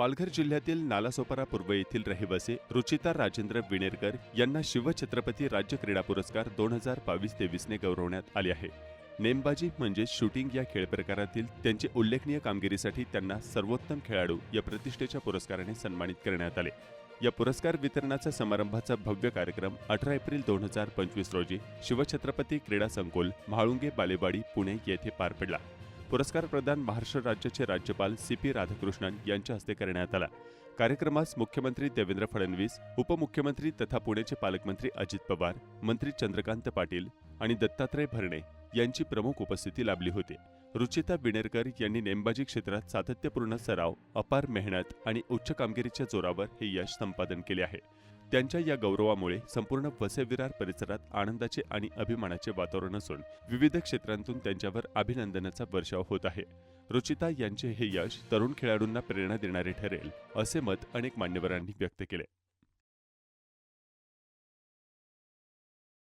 पालघर जिल्ह्यातील नालासोपारा पूर्व येथील रहिवासी रुचिता राजेंद्र विणेरकर यांना शिवछत्रपती राज्य क्रीडा पुरस्कार दोन हजार बावीस तेवीसने गौरवण्यात आले आहे. नेमबाजी म्हणजे शूटिंग या खेळ प्रकारातील त्यांची उल्लेखनीय कामगिरीसाठी त्यांना सर्वोत्तम खेळाडू या प्रतिष्ठेच्या पुरस्काराने सन्मानित करण्यात आले. या पुरस्कार वितरणाचा समारंभाचा भव्य कार्यक्रम अठरा एप्रिल दोन हजार पंचवीस रोजी शिवछत्रपती क्रीडा संकुल म्हाळुंगे बालेवाडी पुणे येथे पार पडला. पुरस्कार प्रदान महाराष्ट्र राज्याचे राज्यपाल सी पी राधाकृष्णन यांच्या हस्ते करण्यात आला. कार्यक्रमास मुख्यमंत्री देवेंद्र फडणवीस उपमुख्यमंत्री तथा पुण्याचे पालकमंत्री अजित पवार मंत्री चंद्रकांत पाटील आणि दत्तात्रय भरणे यांची प्रमुख उपस्थिती लाभली होती. रुचिता विणेरकर यांनी नेमबाजी क्षेत्रात सातत्यपूर्ण सराव अपार मेहनत आणि उच्च कामगिरीच्या जोरावर हे यश संपादन केले आहे. त्यांच्या या गौरवामुळे संपूर्ण वसेविरार परिसरात आनंदाचे आणि अभिमानाचे वातावरण असून विविध क्षेत्रांतून त्यांच्यावर अभिनंदनाचा वर्षाव होत आहे. रुचिता यांचे हे यश तरुण खेळाडूंना प्रेरणा देणारे ठरेल असे मत अनेक मान्यवरांनी व्यक्त केले.